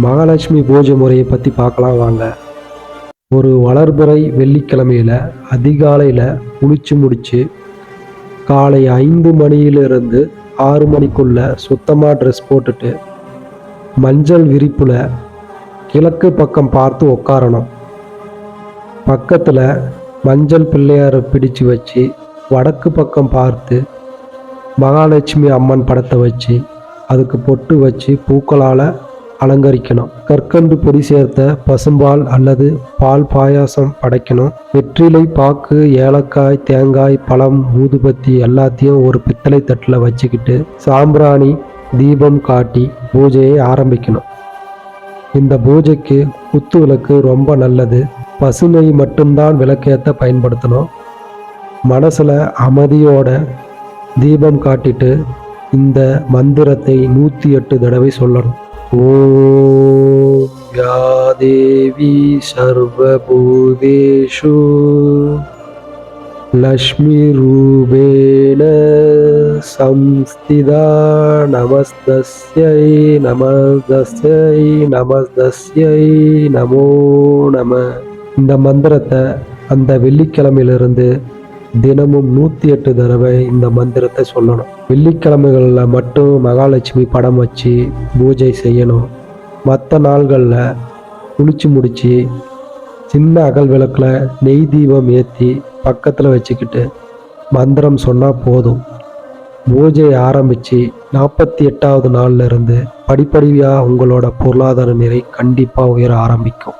மகாலட்சுமி பூஜை முறையை பற்றி பார்க்கலாம் வாங்க. ஒரு வளர்பிறை வெள்ளிக்கிழமையில் அதிகாலையில் குளிச்சு முடித்து காலை ஐந்து மணியிலிருந்து ஆறு மணிக்குள்ள சுத்தமாக ட்ரெஸ் போட்டுட்டு மஞ்சள் விரிப்பில் கிழக்கு பக்கம் பார்த்து உட்காரணும் பக்கத்தில் மஞ்சள் பிள்ளையாரை பிடிச்சு வச்சு வடக்கு பக்கம் பார்த்து மகாலட்சுமி அம்மன் படத்தை வச்சு அதுக்கு பொட்டு வச்சு பூக்களால் அலங்கரிக்கணும். கற்கண்டு பொடி சேர்த்த பசும்பால் அல்லது பால் பாயாசம் படைக்கணும். வெற்றிலை பாக்கு ஏலக்காய் தேங்காய் பழம் ஊதுபத்தி எல்லாத்தையும் ஒரு பித்தளை தட்டில் வச்சுக்கிட்டு சாம்பிராணி தீபம் காட்டி பூஜையை ஆரம்பிக்கணும். இந்த பூஜைக்கு குத்து விளக்கு ரொம்ப நல்லது. பசுமை மட்டும்தான் விளக்கேற்ற பயன்படுத்தணும். மனசில் அமைதியோட தீபம் காட்டிட்டு இந்த மந்திரத்தை நூற்றி எட்டு தடவை சொல்லணும். ॐ या देवी சர்வபூதேஷு லக்ஷ்மி ரூபேண சம்ஸ்திதா நமஸ்தஸ்யை नमस्तस्यै நமஸ்தஸ்யை நமோ நம இந்த மந்திரத்தை அந்த வெள்ளிக்கிழமையிலிருந்து தினமும் நூற்றி எட்டு தடவை இந்த மந்திரத்தை சொல்லணும். வெள்ளிக்கிழமைகளில் மட்டும் மகாலட்சுமி படம் வச்சு பூஜை செய்யணும். மற்ற நாள்களில் குளிச்சு முடித்து சின்ன அகல் விளக்கில் நெய் தீபம் ஏற்றி பக்கத்தில் வச்சுக்கிட்டு மந்திரம் சொன்னால் போதும். பூஜையை ஆரம்பித்து நாற்பத்தி எட்டாவது நாள்ல இருந்து படிப்படியாக உங்களோட பொருளாதார நிலை கண்டிப்பாக உயர ஆரம்பிக்கும்.